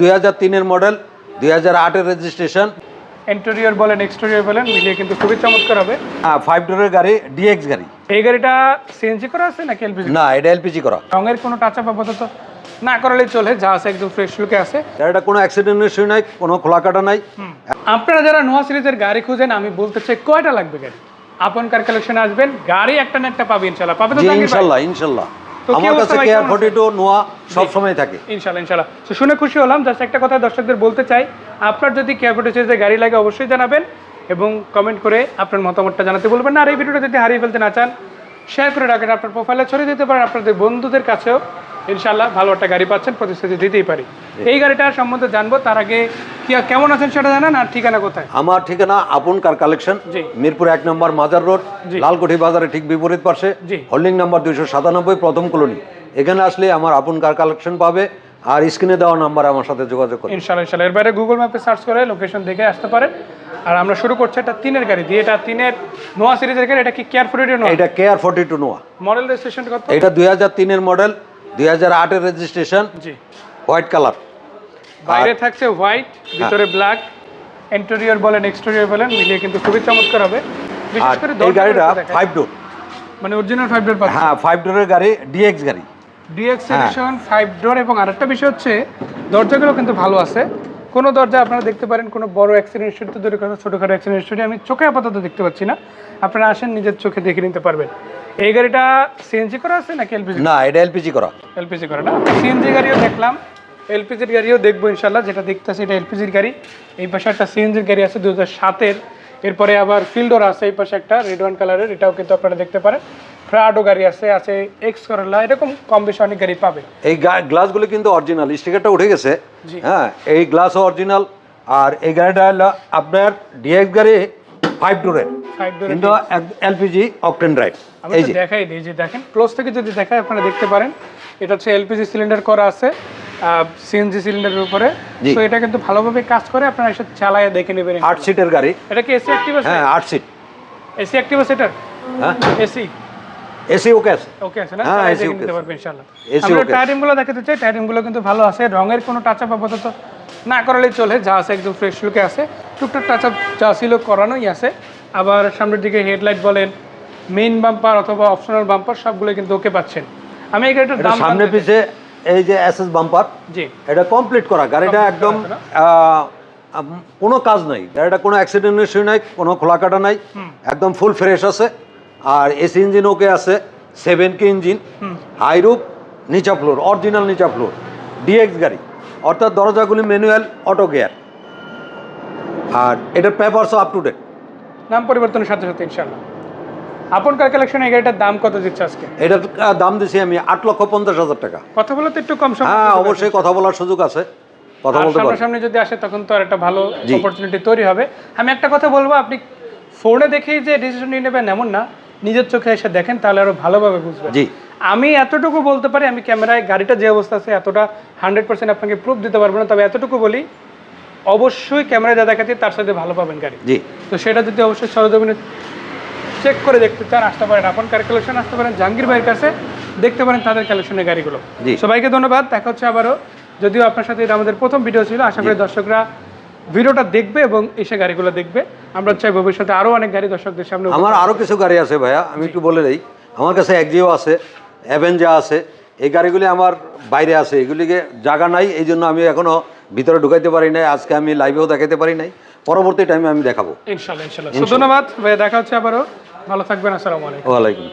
দুই হাজার তিনের মডেল দুই হাজার আটের রেজিস্ট্রেশন ইন্টেরিয়র বলেন এক্সটেরিয়র বলেন মিলিয়ে কিন্তু খুবই চমৎকার হবে। ফাইভ ডোরের গাড়ি ডিএক্স গাড়ি। এই গাড়িটা সিএনজি করা আছে নাকি এলপিজি না এটা এলপিজি করা। রঙের কোনো টাচ আপ আপাতত না চলে যা আছে একদম ফ্রেশ লুকে আছে। গাড়িটা কোনো অ্যাক্সিডেন্টের ইস্যু নাই কোনো খোলা কাটা নাই আপনারা যারা নোয়া সিরিজের গাড়ি খুঁজেন আমি বলতে চাই কয়টা লাগবে গাড়ি? আপন কার কালেকশনে আসবেন গাড়ি একটা না একটা পাবে ইনশাল্লাহ পাবে তো? ইনশাল্লাহ ইনশাল্লাহ আমার কাছে কেয়ার ফর্টি টু নোয়া সবসময় থাকে। ইনশাল্লাহ ইনশাল্লাহ তো শুনে খুশি হলাম জাস্ট একটা কথা দর্শকদের বলতে চাই। আপনার যদি কেয়ার কেয়ারফোর্টি সিরিজের গাড়ি লাগে অবশ্যই জানাবেন এবং কমেন্ট করে আপনার মতামতটা জানাতে বলবেন। না আর এই ভিডিওটা যদি হারিয়ে ফেলতে না চান শেয়ার করে রাখেন। আপনার প্রোফাইলে ছড়িয়ে দিতে পারেন আপনাদের বন্ধুদের কাছেও। ইনশাল্লাহ ভালো একটা গাড়ি পাচ্ছেন প্রতিশ্রুতি দিতেই পারি। এই গাড়িটার সম্বন্ধে জানব তার আগে কি কেমন আছেন সেটা জানান আর ঠিকানা কোথায়? আমার ঠিকানা আপন কার কালেকশন মিরপুর এক নম্বর মাজার রোড। লালকুঠি বাজারে ঠিক বিপরীত পাশে। হোল্ডিং নাম্বার দুইশো সাতানব্বই প্রথম কলোনি। এখানে আসলে আমার আপন কার কালেকশন পাবে আর স্ক্রিনে দেওয়া নাম্বার আমার সাথে যোগাযোগ করবে ইনশাল্লাহ ইনশাল্লাহ এর বাইরে গুগল ম্যাপে সার্চ করে লোকেশন দেখে আসতে পারেন। আর আমরা শুরু করছি এটা তিনের গাড়ি দিয়ে। এটা তিনের নোয়া সিরিজের গাড়ি এটা কি কেয়ার ফোর্টি টু নোয়া? এটা care forty two Noah. Model registration কত? এটা দুই হাজার তিনের মডেল দুই হাজার আটের রেজিস্ট্রেশন জি। হোয়াইট কালার বাইরে থাকছে হোয়াইট ভিতরে ব্ল্যাক ইন্টেরিয়র বলেন এক্সটেরিয়র বলেন মিলিয়ে কিন্তু খুবই চমৎকার হবে। বিশেষ করে এই গাড়িটা ফাইভ ডোর মানে অরিজিনাল ফাইভ ডোর হ্যাঁ ফাইভ ডোরের গাড়ি ডিএক্স গাড়ি। ডিএক্স হ্যাঁ। এডিশন ফাইভ ডোর এবং আরেকটা বিষয় হচ্ছে দরজাগুলো কিন্তু ভালো আছে। কোনো দরজা আপনারা দেখতে পারেন কোনো বড় অ্যাক্সিডেন্ট হিস্ট্রি তো দূরের কথা ছোটোখাটো অ্যাক্সিডেন্ট হিস্ট্রি আমি চোখে আপাতত দেখতে পাচ্ছি না। আপনারা আসেন নিজের চোখে দেখে নিতে পারবেন। এই গাড়িটা সিএনজি করা আছে নাকি এলপিজি না এটা এলপিজি করা। এলপিজি করে না? সিএনজি গাড়িও দেখলাম। এলপিজির গাড়িও দেখব ইনশাল্লাহ যেটা দেখতেছি এটা এলপিজির গাড়ি। এই পাশে একটা সিএনজির গাড়ি আছে দু হাজার সাতের। এরপরে আবার ফিল্ডোর আছে এই পাশে একটা রেড ওয়ান কালারের এটাও কিন্তু আপনারা দেখতে পারেন। ফ্রাডো গাড়ি আছে আছে এক্স করলা এরকম কম বেশি অনেক গাড়ি পাবে। এই গ্লাসগুলো কিন্তু অরিজিনাল স্টিকারটা উঠে গেছে। হ্যাঁ এই গ্লাসও অরিজিনাল আর এই গাড়িটা হলো আপনার ডিএক্স গাড়ি ফাইভ ডোরের কিন্তু এলপিজি অকটেন ড্রাইভ। এই যে। দেখাই দিই যে দেখেন ক্লোজ থেকে যদি দেখায় আপনারা দেখতে পারেন এটা হচ্ছে এলপিজি সিলিন্ডার করা আছে সিএনজি সিলিন্ডারের উপরে। তো এটা কিন্তু ভালোভাবে কাজ করে আপনারা এসে চালায় দেখে নেবেন আট সিটের গাড়ি। এটা কি এসি অ্যাক্টিভ আছে হ্যাঁ আট সিট। এসি অ্যাক্টিভ আছে এটা হ্যাঁ। এসি। এসি ওকে আছে। ওকে আছে না? হ্যাঁ, চালাই AC দেখে okay নিতে আছে। পারবে ইনশাআল্লাহ। আমরা okay টায়ারিংগুলো দেখাতে চাই টায়ারিংগুলো কিন্তু ভালো আছে রঙের কোনো টাচ আপ আপাতত না করালেই চলে যা আছে একদম ফ্রেশ লুকে আছে। টুকটাক টাচ আপ যা ছিল করানোই আছে। আবার সামনের দিকে হেডলাইট বলেন মেইন বাম্পার অথবা অপশনাল বাম্পার সবগুলো কিন্তু ওকে পাচ্ছেন। আমি এই গাড়িটার দাম সামনে পিছে এই যে এসএস বাম্পার জি। এটা কমপ্লিট করা। গাড়িটা একদম কোনো কাজ নাই। গাড়িটা কোনো অ্যাক্সিডেন্ট ইস্যু নাই কোনো খোলা কাটা নাই একদম ফুল ফ্রেশ আছে। আর এসি ইঞ্জিন ওকে আছে। সেভেন কে ইঞ্জিন হাই রুপ নিচা ফ্লোর অরিজিনাল নিচা ফ্লোর ডিএক্স গাড়ি। অর্থাৎ দরজাগুলি ম্যানুয়াল অটো গিয়ার আর এটার পেপারসও আপ টু ডেট নাম পরিবর্তনের সাথে সাথে ইনশাআল্লাহ। আপন কার কালেকশন এই গাড়িটার দাম কত দিচ্ছে আজকে? এটার দাম দিছি আমি আট লক্ষ পঞ্চাশ হাজার টাকা। কথা বলে তো একটু কম হ্যাঁ অবশ্যই কথা বলার সুযোগ আছে। কথা বলতে পারি। সামনাসামনি যদি আসে তখন তো আর একটা ভালো অপরচুনিটি তৈরি হবে। আমি একটা কথা বলব আপনি ফোনে দেখেই যে ডিসিশন নিয়ে নেবেন এমন না নিজের চোখে এসে দেখেন তাহলে আরও ভালোভাবে বুঝবেন। জি। আমি এতটুকু বলতে পারি আমি ক্যামেরায় গাড়িটা যে অবস্থা আছে এতটা হান্ড্রেড পার্সেন্ট আপনাকে প্রুফ দিতে পারব না তবে এতটুকু বলি অবশ্যই ক্যামেরায় যা দেখাচ্ছি তার সাথে ভালো পাবেন গাড়ি। জি। তো সেটা যদি অবশ্যই সরজমিনে চেক করে দেখতে চান আসতে পারেন। আপন কার কালেকশন আসতে পারেন জাহাঙ্গীর ভাইয়ের কাছে। দেখতে পারেন তাদের কালেকশনের গাড়িগুলো। জি। সবাইকে ধন্যবাদ। দেখা হচ্ছে আবারও। যদিও আপনার সাথে এটা আমাদের প্রথম ভিডিও ছিল আশা করি দর্শকরা ভিডিওটা দেখবে এবং এসে গাড়িগুলো দেখবে। আমরা চাই ভবিষ্যতে আরও অনেক গাড়ি দর্শকদের সামনে আমার আরও কিছু গাড়ি আছে ভাইয়া আমি একটু বলে দিই। আমার কাছে একজিও আছে অ্যাভেঞ্জা আছে। এই গাড়িগুলি আমার বাইরে আছে। এগুলিকে জায়গা নাই এই জন্য আমি এখনও ভিতরে ঢুকাইতে পারি নাই আজকে আমি লাইভেও দেখাতে পারি নাই পরবর্তী টাইমে আমি দেখাবো। ইনশাল্লাহ ইনশাল্লাহ। ধন্যবাদ ভাই দেখা হচ্ছে আবারও। ভালো থাকবেন আসসালামু আলাইকুম। ওয়ালাইকুম।